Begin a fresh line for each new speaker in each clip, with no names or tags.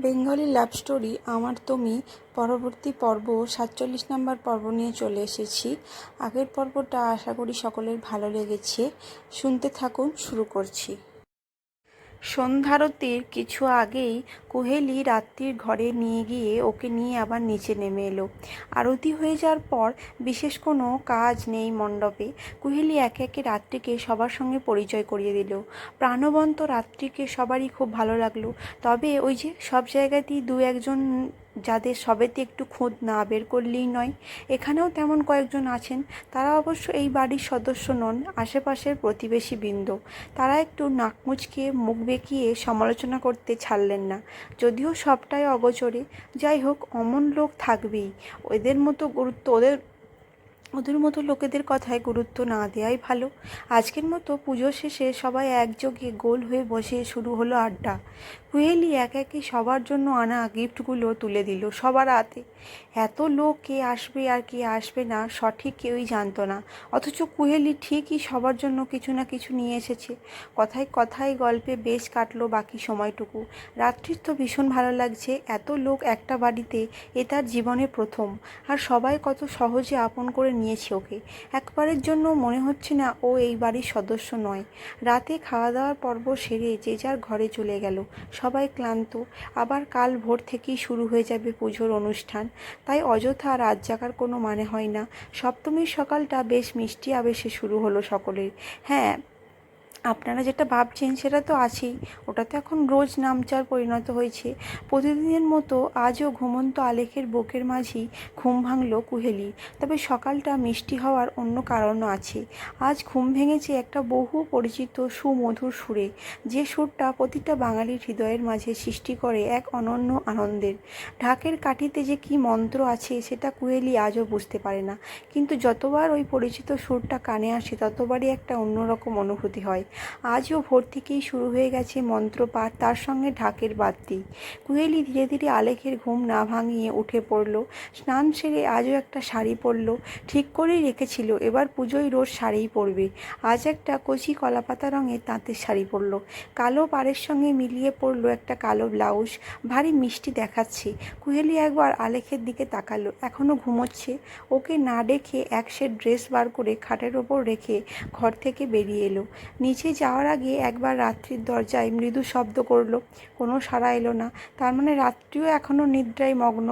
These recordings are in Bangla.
বেঙ্গলি লাভ স্টোরি, আমার তুমি পরবর্তী পর্ব, সাতচল্লিশ নম্বর পর্ব নিয়ে চলে এসেছি। আগের পর্বটা আশা করি সকলের ভালো লেগেছে। শুনতে থাকুন, শুরু করছি। সন্ধ্যারতির কিছু আগেই কোহেলি রাত্রির ঘরে নিয়ে গিয়ে ওকে নিয়ে আবার নিচে নেমে এলো। আরতি হয়ে যাওয়ার পর বিশেষ কোনো কাজ নেই মণ্ডপে। কুহেলি একে একে রাত্রিকে সবার সঙ্গে পরিচয় করিয়ে দিল। প্রাণবন্ত রাত্রিকে সবারই খুব ভালো লাগল। তবে ওই যে সব জায়গাতেই দু একজন যাদের সবেতে একটু খুঁত না বের করলেই নয়। এখানেও তেমন কয়েকজন আছেন। তারা অবশ্য এই বাড়ির সদস্য নন, আশেপাশের প্রতিবেশী বৃন্দ। তারা একটু নাক মুচকে মুখ বেঁকিয়ে সমালোচনা করতে ছাড়লেন না। যদিও সবটাই অগোচরে। যাই হোক, অমন লোক থাকবেই। ওদের মতো গুরুত্ব, ওদের ওদের মতো লোকেদের কথায় গুরুত্ব না দেওয়াই ভালো। আজকের মতো পুজো শেষে সবাই একযোগে গোল হয়ে বসে শুরু হলো আড্ডা। কুহেলি এক একে সবার জন্য আনা গিফটগুলো তুলে দিল সবার হাতে। এত লোক কে আসবে আর কে আসবে না সঠিক কেউই জানতো না। অথচ কুহেলি ঠিকই সবার জন্য কিছু না কিছু নিয়ে এসেছে। কথায় কথায় গল্পে বেশ কাটলো বাকি সময়টুকু। রাত্রির তো ভীষণ ভালো লাগছে, এত লোক একটা বাড়িতে, এ তার জীবনে প্রথম। আর সবাই কত সহজে আপন করে নিয়েছে ওকে। একবারের জন্য মনে হচ্ছে না ও এই বাড়ির সদস্য নয়। রাতে খাওয়া দাওয়ার পর্ব সেরে যে যার ঘরে চলে গেল। সবাই ক্লান্ত। আবার কাল ভোর থেকেই শুরু হয়ে যাবে পুজোর অনুষ্ঠান। তাই অযথা রাত জাগার কোনো মানে হয় না। সপ্তমীর সকালটা বেশ মিষ্টি আবেশে শুরু হলো সকলের। হ্যাঁ আপনারা যেটা ভাবছেন সেটা তো আছেই। ওটা তো এখন রোজ নামচার পরিণত হয়েছে। প্রতিদিনের মতো আজও ঘুমন্ত আলেখের বুকের মাঝেই ঘুম ভাঙল কুহেলি। তবে সকালটা মিষ্টি হওয়ার অন্য কারণও আছে। আজ ঘুম ভেঙেছে একটা বহু পরিচিত সুমধুর সুরে। যে সুরটা প্রতিটা বাঙালির হৃদয়ের মাঝে সৃষ্টি করে এক অনন্য আনন্দের। ঢাকের কাঠিতে যে কি মন্ত্র আছে সেটা কুহেলি আজও বুঝতে পারে না। কিন্তু যতবার ওই পরিচিত সুরটা কানে আসে, ততবারই একটা অন্যরকম অনুভূতি হয়। আজও ভোর থেকেই শুরু হয়ে গেছে মন্ত্রপাঠ, তার সঙ্গে ঢাকের বাদ্যি কুহেলি ধীরে ধীরে আলেখের ঘুম না ভাঙিয়ে উঠে পড়ল। স্নান সেরে আজও একটা শাড়ি পরল, ঠিক করেই রেখেছিল, এবার পুজোয় রোজ শাড়িই পরবে। আজ একটা কচি কলাপাতা রঙের তাঁতের শাড়ি পরল। কালো পাড়ের সঙ্গে মিলিয়ে পরল একটা কালো ব্লাউজ, ভারী মিষ্টি দেখাচ্ছে। কুহেলি একবার আলেখের দিকে তাকালো এখনও ঘুমোচ্ছে। ওকে না ডেকে এক সেট ড্রেস বার করে খাটের ওপর রেখে ঘর থেকে বেরিয়ে এলো। নিচে যাওয়ার আগে একবার রাত্রির দরজায় মৃদু শব্দ করল, কোনো সাড়া এলো না। তার মানে রাত্রিও এখনও নিদ্রায় মগ্ন।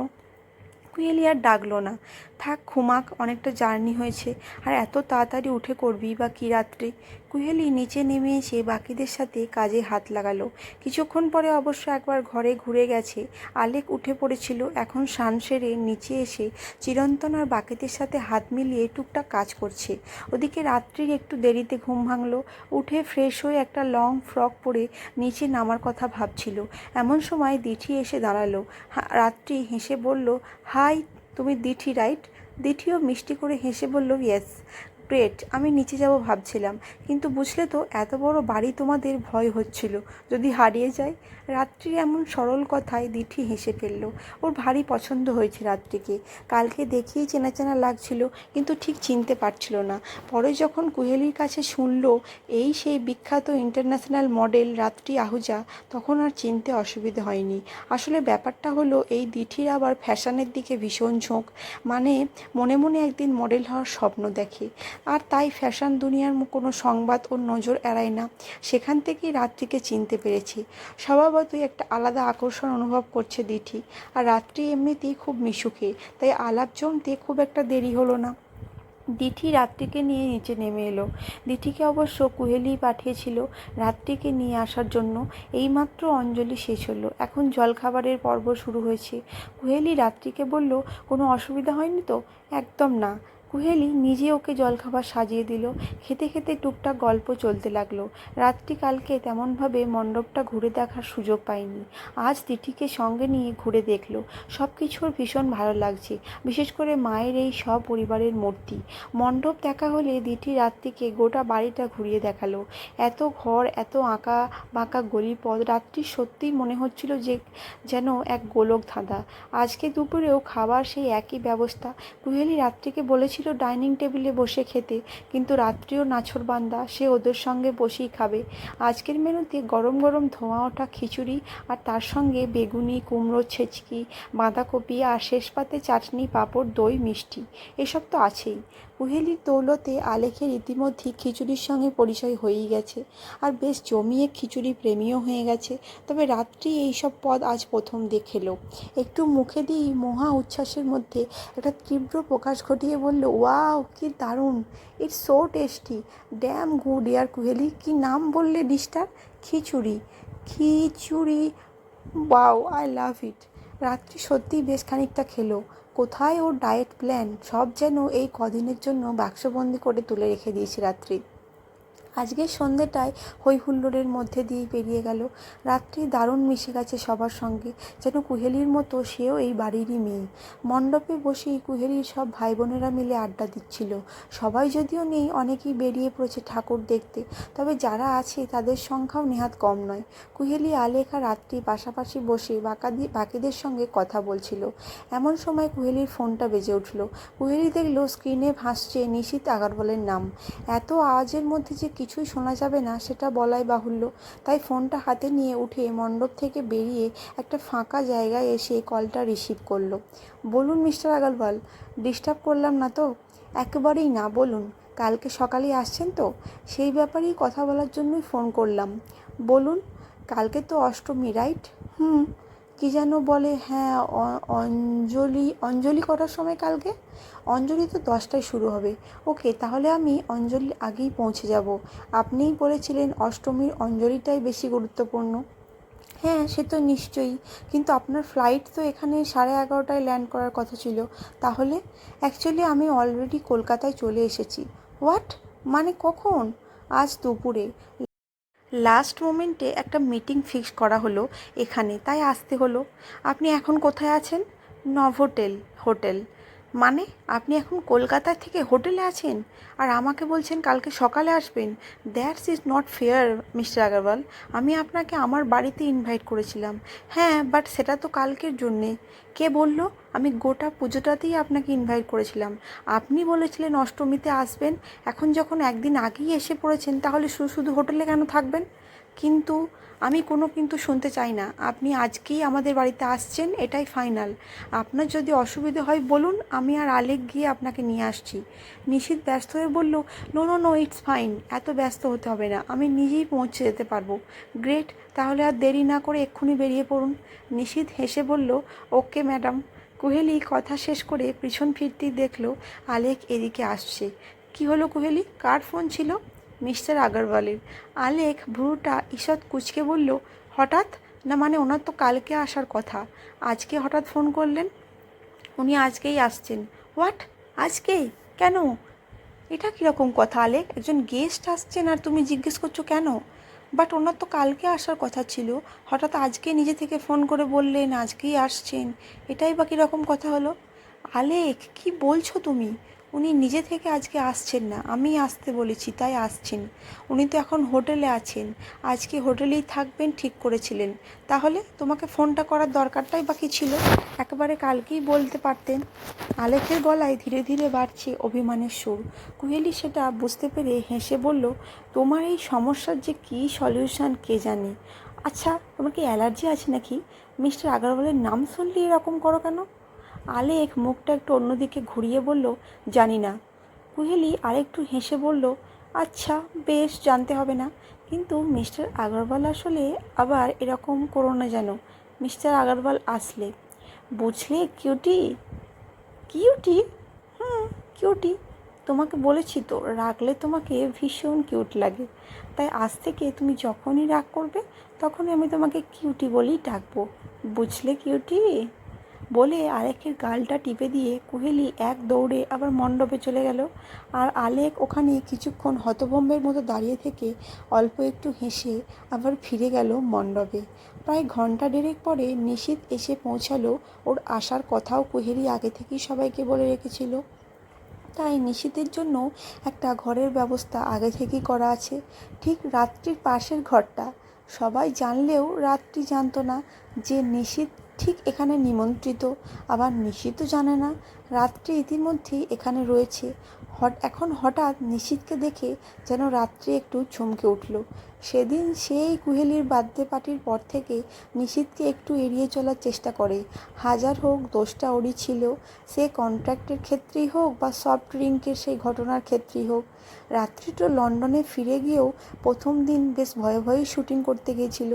কুয়েলি আর ডাকলো না। থাক ঘুমাক, অনেকটা জার্নি হয়েছে। আর এত তাড়াতাড়ি উঠে করবি বা কী রাত্রে? কুহেলি নিচে নেমে এসে বাকিদের সাথে কাজে হাত লাগালো। কিছুক্ষণ পরে অবশ্য একবার ঘরে ঘুরে গেছে। আলেক উঠে পড়েছিল। এখন সান সেরে নিচে এসে চিরন্তন আর বাকিদের সাথে হাত মিলিয়ে টুকটাক কাজ করছে। ওদিকে রাত্রির একটু দেরিতে ঘুম ভাঙলো। উঠে ফ্রেশ হয়ে একটা লং ফ্রক পরে নিচে নামার কথা ভাবছিল। এমন সময় দিঠি এসে দাঁড়াল। রাত্রি হেসে বলল, হাই তুমি দিঠি রাইট দিঠিও মিষ্টি করে হেসে বলল ইয়েস গ্রেট আমি নিচে যাব ভাবছিলাম। কিন্তু বুঝলে তো, এত বড় বাড়ি তোমাদের ভয় হচ্ছিল। যদি হারিয়ে যায় রাত্রি এমন সরল কথায় দিঠি হেসে ফেলল। ওর ভারী পছন্দ হয়েছে রাত্রিকে। কালকে দেখেই চেনা চেনা লাগছিল, কিন্তু ঠিক চিনতে পারছিল না। পরে যখন কুহেলির কাছে শুনল, এই সেই বিখ্যাত ইন্টারন্যাশনাল মডেল রাত্রি আহুজা তখন আর চিনতে অসুবিধে হয়নি। আসলে ব্যাপারটা হলো, এই দিঠির আবার ফ্যাশনের দিকে ভীষণ ঝোঁক। মানে মনে মনে একদিন মডেল হওয়ার স্বপ্ন দেখে। আর তাই ফ্যাশন দুনিয়ার কোনো সংবাদ ওর নজর এড়ায় না। সেখান থেকেই রাত্রিকে চিনতে পেরেছি। স্বভাবতই একটা আলাদা আকর্ষণ অনুভব করছে দিঠি। আর রাত্রি এমনিতেই খুব মিশুকে তাই আলাপ জমতে খুব একটা দেরি হলো না। দিঠি রাত্রিকে নিয়ে নিচে নেমে এলো। দিঠিকে অবশ্য কুহেলি পাঠিয়েছিল রাত্রিকে নিয়ে আসার জন্য। এইমাত্র অঞ্জলি শেষ হলো। এখন জলখাবারের পর্ব শুরু হয়েছে। কুহেলি রাত্রিকে বলল, কোনো অসুবিধা হয়নি তো? একদম না। কুহেলি নিজে ওকে জলখাবার সাজিয়ে দিল। খেতে খেতে টুকটাক গল্প চলতে লাগল। রাত্রি কালকে তেমনভাবে মণ্ডপটা ঘুরে দেখার সুযোগ পায়নি। আজ তিথিকে সঙ্গে নিয়ে ঘুরে দেখল। সব কিছুর ভীষণ ভালো লাগছে। বিশেষ করে মায়ের এই সপরিবারের মূর্তি। মণ্ডপ দেখা হলে দিঠি রাত্রিকে গোটা বাড়িটা ঘুরিয়ে দেখাল। এত ঘর, এত আঁকা বাঁকা গলিপথ, রাত্রি সত্যিই মনে হচ্ছিল যে, যেন এক গোলক ধাঁধা। আজকে দুপুরেও খাবার সেই একই ব্যবস্থা। কুহেলি রাত্রিকে বলেছিল চেয়েছিল ডাইনিং টেবিলে বসে খেতে, কিন্তু রাত্রিও নাছরবান্দা সে ওদের সঙ্গে বসেই খাবে। আজকের মেনুতে গরম গরম ধোঁয়া ওঠা খিচুড়ি আর তার সঙ্গে বেগুনি, কুমড়ো, ছেচকি, বাঁধাকপি আর শেষ পাতে চাটনি, পাঁপড়, দই, মিষ্টি। এসব তো আছেই। কুহেলির দৌলতে আলেখের ইতিমধ্যেই খিচুড়ির সঙ্গে পরিচয় হয়েই গেছে। আর বেশ জমিয়ে খিচুড়ি প্রেমীও হয়ে গেছে। তবে রাত্রি এইসব পদ আজ প্রথম দেখেলো একটু মুখে দিয়েই মহা উচ্ছ্বাসের মধ্যে একটা তীব্র প্রকাশ ঘটিয়ে বলল ওয়াও, কি দারুণ। It's so tasty damn good ইয়ার কুহেলি, কি নাম বললে ডিশটার? খিচুড়ি। খিচুড়ি। ওয়াও আই লাভ ইট রাত্রি সত্যিই বেশ খানিকটা খেলো। কোথায় ওর ডায়েট প্ল্যান সব যেন এই কদিনের জন্য বাক্সবন্দি করে তুলে রেখে দিয়েছি রাত্রি। আজকের সন্ধ্যেটায় হই হুল্লোড়ের মধ্যে দিয়েই পেরিয়ে গেল। রাত্রি দারুণ মিশে গেছে সবার সঙ্গে, যেন কুহেলির মতো সেও এই বাড়িরই মেয়ে। মণ্ডপে বসেই কুহেলির সব ভাই বোনেরা মিলে আড্ডা দিচ্ছিল। সবাই যদিও নেই, অনেকেই বেরিয়ে পড়েছে ঠাকুর দেখতে, তবে যারা আছে তাদের সংখ্যাও নেহাত কম নয়। কুহেলি, আলেখা রাত্রি পাশাপাশি বসে বাকাদি বাকিদের সঙ্গে কথা বলছিল। এমন সময় কুহেলির ফোনটা বেজে উঠল। কুহেলি দেখল স্ক্রিনে ভাসছে নিশীত আগারওয়ালের নাম। এত আওয়াজের মধ্যে যে কিছুই শোনা যাবে না, সেটা বলাই বাহুল্য। তাই ফোনটা হাতে নিয়ে উঠে মণ্ডপ থেকে বেরিয়ে একটা ফাঁকা জায়গায় এসে কলটা রিসিভ করল। বলুন মিস্টার আগারওয়াল, ডিস্টার্ব করলাম না তো? একেবারেই না, বলুন। কালকে সকালেই আসছেন তো? সেই ব্যাপারেই কথা বলার জন্যই ফোন করলাম। বলুন, কালকে তো অষ্টমী, রাইট? হুম। কি যেন বলে হ্যাঁ অঞ্জলি অঞ্জলি করার সময় কালকে? অঞ্জলি তো দশটায় শুরু হবে। ওকে, তাহলে আমি অঞ্জলির আগেই পৌঁছে যাব। আপনিই বলেছিলেন অষ্টমীর অঞ্জলিটাই বেশি গুরুত্বপূর্ণ। হ্যাঁ সে তো নিশ্চয়ই। কিন্তু আপনার ফ্লাইট তো এখানে সাড়ে এগারোটায় ল্যান্ড করার কথা ছিল। তাহলে অ্যাকচুয়ালি আমি অলরেডি কলকাতায় চলে এসেছি। হোয়াট মানে কখন? আজ দুপুরে। লাস্ট মোমেন্টে একটা মিটিং ফিক্স করা হলো এখানে, তাই আসতে হলো। আপনি এখন কোথায় আছেন? Novotel, hotel. মানে আপনি এখন কলকাতা থেকে হোটেলে আছেন? আর আমাকে বলছেন কালকে সকালে আসবেন। That's is not fair, mister Agarwal. আমি আপনাকে আমার বাড়িতে ইনভাইট করেছিলাম। হ্যাঁ বাট সেটা তো কালকের জন্যে। কে বলল? আমি গোটা পুজোটাতেই আপনাকে ইনভাইট করেছিলাম। আপনি বলেছিলেন অষ্টমীতে আসবেন। এখন যখন একদিন আগেই এসে পড়েছেন, তাহলে শুধু শুধু হোটেলে কেন থাকবেন? কিন্তু আমি কোনো কিন্তু শুনতে চাই না। আপনি আজকেই আমাদের বাড়িতে আসছেন, এটাই ফাইনাল আপনার যদি অসুবিধে হয়, বলুন, আমি আর আলেক গিয়ে আপনাকে নিয়ে আসছি। নিশীত ব্যস্ত হয়ে বলল no no no it's fine এত ব্যস্ত হতে হবে না, আমি নিজেই পৌঁছে যেতে পারব। গ্রেট তাহলে আর দেরি না করে এক্ষুনি বেরিয়ে পড়ুন। নিশীত হেসে বলল ওকে ম্যাডাম কুহেলি কথা শেষ করে পিছন ফিরতেই দেখল, আলেক এদিকে আসছে। কি হলো কুহেলি? কার ফোন ছিল? মিস্টার আগরওয়ালের। আলেক ভ্রুটা ঈষৎ কুচকে বলল, হঠাৎ? না মানে ওনার তো কালকে আসার কথা। আজকে হঠাৎ ফোন করলেন? উনি আজকেই আসছেন। হোয়াট? আজকেই? কেন? এটা কীরকম কথা আলেক একজন গেস্ট আসছেন আর তুমি জিজ্ঞেস করছ কেন? বাট ওনার তো কালকে আসার কথা ছিল। হঠাৎ আজকে নিজে থেকে ফোন করে বললেন, আজকেই আসছেন। এটাই বা কীরকম কথা হলো? আলেক কি বলছো তুমি? উনি নিজে থেকে আজকে আসছেন না। আমি আসতে বলেছি, তাই আসছেন। উনি তো এখন হোটেলে আছেন। আজকে হোটেলেই থাকবেন, ঠিক করেছিলেন। তাহলে তোমাকে ফোনটা করার দরকারটাই বাকি ছিল। একেবারে কালকেই বলতে পারতেন। আলেকের গলায় ধীরে ধীরে বাড়ছে অভিমানের সুর। কুহেলি সেটা বুঝতে পেরে হেসে বলল, তোমার এই সমস্যার যে কী সলিউশন কে জানে? আচ্ছা তোমার কি অ্যালার্জি আছে নাকি? মিস্টার আগারওয়ালের নাম শুনলে এরকম করো কেন? আলেক মুখটা একটু অন্যদিকে ঘুরিয়ে বলল, জানি না। কুহেলি আরেকটু হেসে বলল আচ্ছা বেশ, জানতে হবে না। কিন্তু মিস্টার আগরওয়াল আসলে আবার এরকম করো না যেন। মিস্টার আগরওয়াল আসলে। বুঝলে, কিউটি? কিউটি? হুম, কিউটি। তোমাকে বলেছি তো রাগলে তোমাকে ভীষণ কিউট লাগে। তাই আজ থেকে তুমি যখনই রাগ করবে, তখনই আমি তোমাকে কিউটি বলেই ডাকবো। বুঝলে, কিউটি? বলে আলেকের গালটা টিপে দিয়ে কুহেলি এক দৌড়ে আবার মণ্ডপে চলে গেল। আর আলেক ওখানে কিছুক্ষণ হতভম্বের মতো দাঁড়িয়ে থেকে অল্প একটু হেসে আবার ফিরে গেল মণ্ডপে। প্রায় ঘণ্টা দেড়েক পরে নিশীত এসে পৌঁছালো ওর আসার কথাও কুহেলি আগে থেকেই সবাইকে বলে রেখেছিল। তাই নিশীতের জন্য একটা ঘরের ব্যবস্থা আগে থেকেই করা আছে। ঠিক রাত্রির পাশের ঘরটা। সবাই জানলেও রাত্রি জানতো না যে নিশীত ঠিক এখানে নিমন্ত্রিত আবার নিষিদ্ধ জানে না। রাত্রি ইতিমধ্যেই এখানে রয়েছে। হট, এখন হঠাৎ নিশীথকে দেখে যেন রাত্রি একটু চমকে উঠল। সেদিন সেই কুহেলির বার্থডে পার্টির পর থেকে নিশীথকে একটু এড়িয়ে চলার চেষ্টা করে। হাজার হোক দোষটা ওরই ছিল, সে কন্ট্রাক্টের ক্ষেত্রেই হোক বা সফট ড্রিঙ্কের সেই ঘটনার ক্ষেত্রেই হোক। রাত্রি তো লন্ডনে ফিরে গিয়েও প্রথম দিন বেশ ভয়ে ভয়েই শুটিং করতে গিয়েছিল।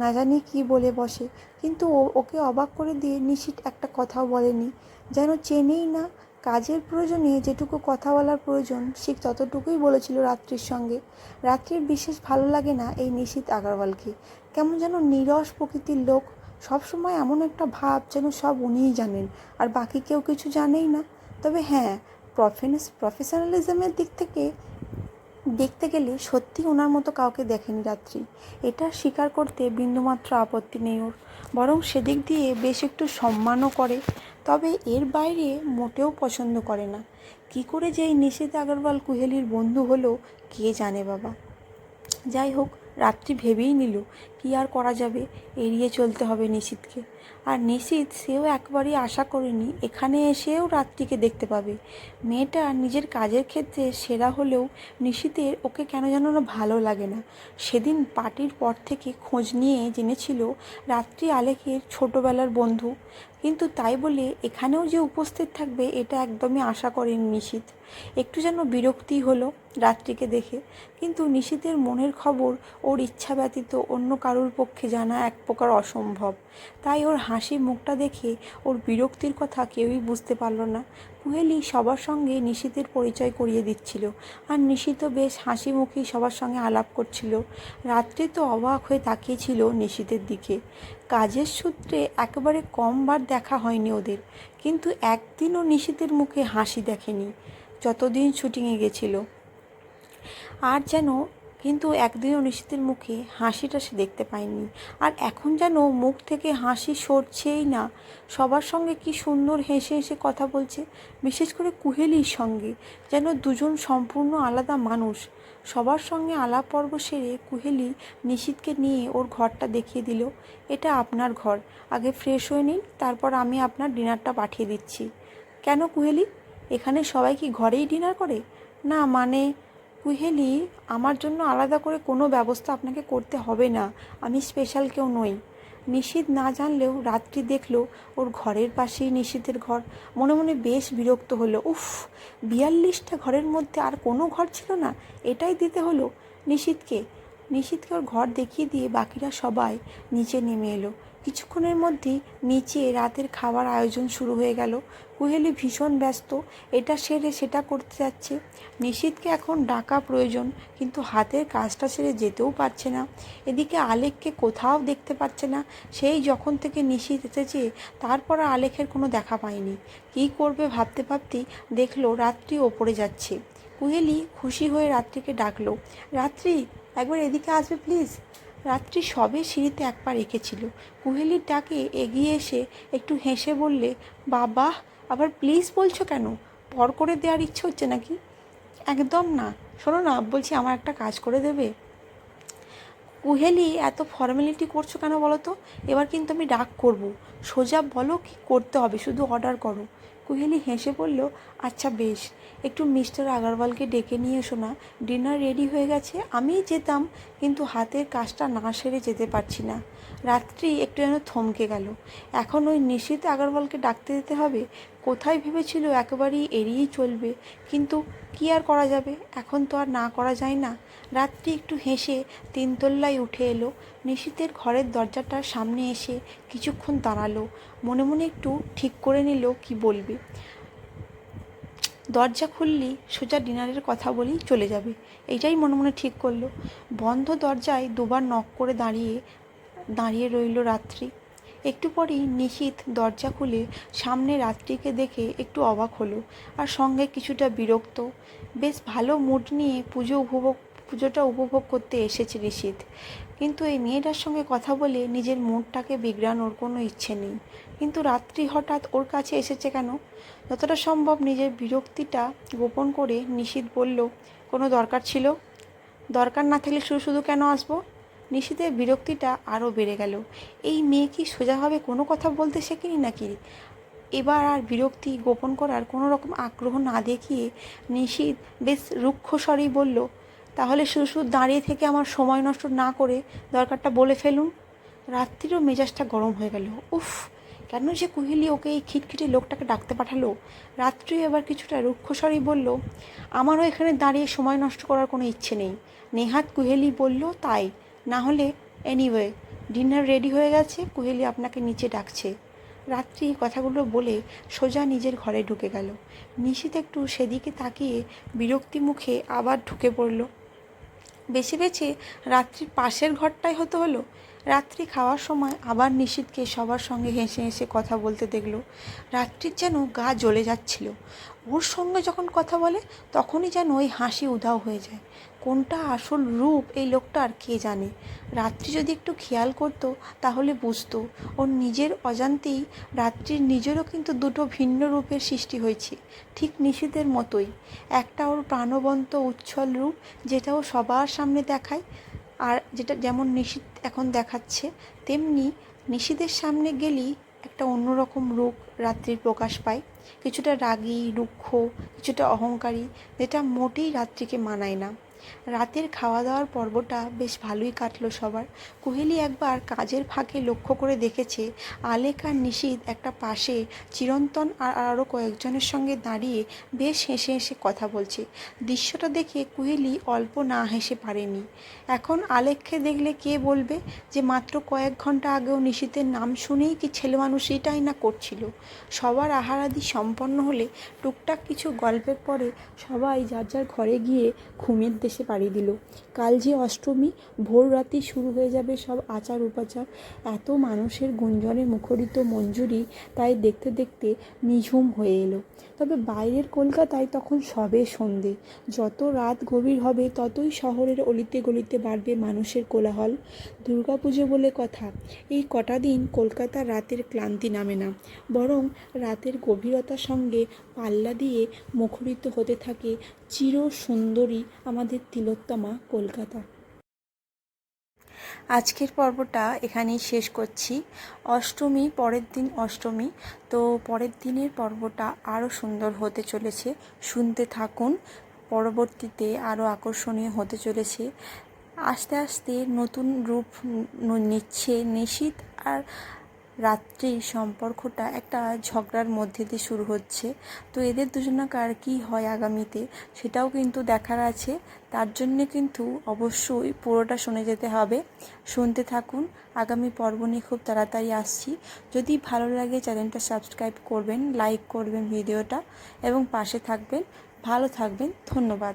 না জানি কী বলে বসে, কিন্তু ওকে অবাক করে দিয়ে নিশীথ একটা কথাও বলেনি। যেন চেনেই না কাজের প্রয়োজনে যেটুকু কথা বলার প্রয়োজন, ঠিক ততটুকুই বলেছিল রাত্রির সঙ্গে। রাত্রির বিশেষ ভালো লাগে না এই নিশীত আগারওয়ালকে। কেমন যেন নিরস প্রকৃতির লোক, সবসময় এমন একটা ভাব যেন সব উনিই জানেন, আর বাকি কেউ কিছু জানেই না। তবে হ্যাঁ প্রফেস প্রফেশনালিজমের দিক থেকে দেখতে গেলে সত্যি ওনার মতো কাউকে দেখেনি রাত্রি। এটা স্বীকার করতে বিন্দুমাত্র আপত্তি নেই ওর। বরং সেদিক দিয়ে বেশ একটু সম্মানও করে। তবে এর বাইরে মোটেও পছন্দ করে না। কি করে যে এই নিষেধ আগরওয়াল কুহেলির বন্ধু হলো, কে জানে বাবা। যাই হোক, রাত্রি ভেবেই নিল, কি আর করা যাবে? এড়িয়ে চলতে হবে নিশীথকে আর নিশীথ সেও একবারই আশা করেনি এখানে এসেও রাত্রিকে দেখতে পাবে। মেয়েটা নিজের কাজের ক্ষেত্রে সেরা হলেও নিশীথের ওকে কেন যেন না ভালো লাগে না। সেদিন পার্টির পর থেকে খোঁজ নিয়ে জেনেছিল রাত্রি আলেকের ছোটোবেলার বন্ধু। কিন্তু তাই বলে এখানেও যে উপস্থিত থাকবে এটা একদমই আশা করেনি নিশীথ একটু যেন বিরক্তি হলো রাত্রিকে দেখে। কিন্তু নিশীথের মনের খবর ওর ইচ্ছা ব্যতীত অন্য কারোর পক্ষে জানা এক প্রকার অসম্ভব। তাই ওর হাসি মুখটা দেখে ওর বিরক্তির কথা কেউই বুঝতে পারল না। কুহেলি সবার সঙ্গে নিশীথের পরিচয় করিয়ে দিচ্ছিল আর নিশীথ বেশ হাসি মুখেই সবার সঙ্গে আলাপ করছিল। রাত্রে তো অবাক হয়ে তাকিয়েছিল নিশীথের দিকে। কাজের সূত্রে একেবারে কমবার দেখা হয়নি ওদের, কিন্তু একদিনও নিশীথের মুখে হাসি দেখেনি। যতদিন শুটিংয়ে গেছিল। আর যেন কিন্তু একদিনও নিশীথের মুখে হাসিটা সে দেখতে পায়নি। আর এখন যেন মুখ থেকে হাসি সরছেই না। সবার সঙ্গে কি সুন্দর হেসে হেসে কথা বলছে, বিশেষ করে কুহেলির সঙ্গে, যেন দুজন সম্পূর্ণ আলাদা মানুষ। সবার সঙ্গে আলাপ পর্ব সেরে কুহেলি নিশীথকে নিয়ে ওর ঘরটা দেখিয়ে দিল। এটা আপনার ঘর। আগে ফ্রেশ হয়ে নিন, তারপর আমি আপনার ডিনারটা পাঠিয়ে দিচ্ছি। কেন কুহেলি? এখানে সবাই কি ঘরেই ডিনার করে? না মানে কুহেলি, আমার জন্য আলাদা করে কোনো ব্যবস্থা আপনাকে করতে হবে না। আমি স্পেশাল কেউ নই। নিশীথ না জানলেও রাত্রি দেখল ওর ঘরের পাশেই নিশীথের ঘর। মনে মনে বেশ বিরক্ত হলো। উফ, বিয়াল্লিশটা ঘরের মধ্যে আর কোনো ঘর ছিল না? এটাই দিতে হলো নিশীথকে নিশীথকে ওর ঘর দেখিয়ে দিয়ে বাকিরা সবাই নিচে নেমে এলো। কিছুক্ষণের মধ্যেই নিচে রাতের খাবার আয়োজন শুরু হয়ে গেল। কুহেলি ভীষণ ব্যস্ত। এটা সেরে সেটা করতে যাচ্ছে। নিশীথকে এখন ডাকা প্রয়োজন, কিন্তু হাতের কাজটা সেরে যেতেও পারছে না। এদিকে আলেককে কোথাও দেখতে পাচ্ছে না। সেই যখন থেকে নিশীথ এসেছে, তারপর আলেখের কোনো দেখা পায়নি। কী করবে ভাবতে ভাবতেই দেখল রাত্রি ওপরে যাচ্ছে। কুহেলি খুশি হয়ে রাত্রিকে ডাকলো, রাত্রি, একবার এদিকে আসবে প্লিজ রাত্রি সবে সিঁড়িতে এক পা রেখেছিল কুহেলির ডাকে এগিয়ে এসে একটু হেসে বললে, বাবা আবার প্লিজ বলছো কেন? পর করে দেওয়ার ইচ্ছে হচ্ছে নাকি? একদম না। শোনো না, বলছি আমার একটা কাজ করে দেবে। কুহেলি, এত ফর্মালিটি করছ কেন বলো তো? এবার কিন্তু আমি ডাক করব। সোজা বলো কি করতে হবে, শুধু অর্ডার করো। কুহেলি হেসে বলল আচ্ছা বেশ, একটু মিস্টার আগারওয়ালকে ডেকে নিয়ে এসো না। ডিনার রেডি হয়ে গেছে, আমিই যেতাম, কিন্তু হাতের কাজটা না সেরে যেতে পারছি না। রাত্রি একটু যেন থমকে গেল। এখন ওই নিশীত আগারওয়ালকে ডাকতে যেতে হবে? কোথায় ভেবেছিল একেবারেই এড়িয়েই চলবে? কিন্তু কি আর করা যাবে? এখন তো আর না করা যায় না। রাত্রি একটু হেসে তিনতল্লায় উঠে এলো। নিশীতের ঘরের দরজাটার সামনে এসে কিছুক্ষণ দাঁড়াল। মনে মনে একটু ঠিক করে নিল কি বলবে। দরজা খুললি, সোজা ডিনারের কথা বলেই চলে যাবে। এইটাই মনে মনে ঠিক করল। বন্ধ দরজায় দুবার নক করে দাঁড়িয়ে দাঁড়িয়ে রইল রাত্রি। একটু পরেই নিশীথ দরজা খুলে সামনে রাত্রিকে দেখে একটু অবাক হলো আর সঙ্গে কিছুটা বিরক্ত। বেশ ভালো মুড নিয়ে পুজো উপভোগ, পুজোটা উপভোগ করতে এসেছে নিশীথ। কিন্তু এই মেয়েটার সঙ্গে কথা বলে নিজের মুডটাকে বিগড়ানোর কোনো ইচ্ছে নেই। কিন্তু রাত্রি হঠাৎ ওর কাছে এসেছে কেন? যতটা সম্ভব নিজের বিরক্তিটা গোপন করে নিশীথ বলল, কোনো দরকার ছিল? দরকার না থাকলে শুধু শুধু কেন আসব? নিশিতের বিরক্তিটা আরও বেড়ে গেল। এই মেয়ে কি সোজাভাবে কোনো কথা বলতে শেখেনি নাকি? এবার আর বিরক্তি গোপন করার কোনো রকম আগ্রহ না দেখিয়ে নিশীত বেশ রুক্ষ স্বরেই বলল, তাহলে শুধু শুধু দাঁড়িয়ে থেকে আমার সময় নষ্ট না করে দরকারটা বলে ফেলুন। রাত্রিরও মেজাজটা গরম হয়ে গেল। উফ, কেন যে কুহেলি ওকে এই খিটখিটে লোকটাকে ডাকতে পাঠালো। রাত্রি এবার কিছুটা রুক্ষস্বরেই বলল, আমারও এখানে দাঁড়িয়ে সময় নষ্ট করার কোনো ইচ্ছে নেই। নেহাত কুহেলি বলল, তাই। না হলে এনিওয়ে ডিনার রেডি হয়ে গেছে, কুহেলি আপনাকে নিচে ডাকছে। রাত্রি কথাগুলো বলে সোজা নিজের ঘরে ঢুকে গেল। নিশিত একটু সেদিকে তাকিয়ে বিরক্তি মুখে আবার ঢুকে পড়ল। বেছে বেছে রাত্রির পাশের ঘরটাই হতে হলো। রাত্রি খাওয়ার সময় আবার নিশীথকে সবার সঙ্গে হেসে হেসে কথা বলতে দেখল। রাত্রির যেন গা জ্বলে যাচ্ছিল। ওর সঙ্গে যখন কথা বলে, তখনই যেন ওই হাসি উধাও হয়ে যায়। কোনটা আসল রূপ এই লোকটার কে জানে? রাত্রি যদি একটু খেয়াল করতো, তাহলে বুঝতো। ওর নিজের অজান্তেই রাত্রির নিজেরও কিন্তু দুটো ভিন্ন রূপের সৃষ্টি হয়েছে, ঠিক নিশীথের মতোই। একটা ওর প্রাণবন্ত উচ্ছল রূপ, যেটা ও সবার সামনে দেখায়, আর যেটা যেমন নিশীথ এখন দেখাচ্ছে, তেমনি নিশীথের সামনে গেলেই একটা অন্যরকম রূপ রাত্রির প্রকাশ পায়। কিছুটা রাগী, রুক্ষ, কিছুটা অহংকারী, যেটা মোটেই রাত্রিকে মানায় না। রাতের খাওয়া দাওয়ার পর্বটা বেশ ভালোই কাটলো সবার। কুহেলি একবার কাজের ফাঁকে লক্ষ্য করে দেখেছে, আলেক আর নিশীত একটা পাশে চিরন্তন আর আরও কয়েকজনের সঙ্গে দাঁড়িয়ে বেশ হেসে হেসে কথা বলছে। দৃশ্যটা দেখে কুহেলি অল্প না হেসে পারেনি। এখন আলেককে দেখলে কে বলবে যে মাত্র কয়েক ঘণ্টা আগেও নিশীতের নাম শুনেই কি ছেলে মানুষ এটাই না করছিল? সবার আহারাদি সম্পন্ন হলে টুকটাক কিছু গল্পের পরে সবাই যার যার ঘরে গিয়ে ঘুমের দেশে পাড়ি দিল। কাল যে অষ্টমী, ভোর রাতে শুরু হয়ে যাবে সব আচার উপাচার। এত মানুষের গুঞ্জনে মুখরিত মঞ্জুরি, তাই দেখতে দেখতে নিঝুম হয়ে এলো। তবে বাইরের কলকাতায় তখন সবে সন্ধে। যত রাত গভীর হবে, ততই শহরের অলিতে গলিতে বাড়বে মানুষের কোলাহল। দুর্গাপুজো বলে কথা, এই কটা দিন কলকাতার রাতের ক্লান্তি নামে না। বরং রাতের গভীরতার সঙ্গে পাল্লা দিয়ে মুখরিত হতে থাকে চির সুন্দরী আমাদের তিলোত্তমা কলকাতা। আজকের পর্বটা এখানেই শেষ করছি। অষ্টমী, পরের দিন অষ্টমী। তো পরের দিনের পর্বটা আরও সুন্দর হতে চলেছে। শুনতে থাকুন, পরবর্তীতে আরও আকর্ষণীয় হতে চলেছে। আস্তে আস্তে নতুন রূপ নিচ্ছে নিশীত আর রাত্রির সম্পর্কটা একটা ঝগড়ার মধ্যে দিয়ে শুরু হচ্ছে। তো এদের দুজনাকার কী হয় আগামীতে সেটাও কিন্তু দেখার আছে। তার জন্যে কিন্তু অবশ্যই পুরোটা শুনে যেতে হবে। শুনতে থাকুন। আগামী পর্ব নিয়ে খুব তাড়াতাড়ি আসছি। যদি ভালো লাগে চ্যানেলটা সাবস্ক্রাইব করবেন, লাইক করবেন ভিডিওটা এবং পাশে থাকবেন। ভালো থাকবেন। ধন্যবাদ।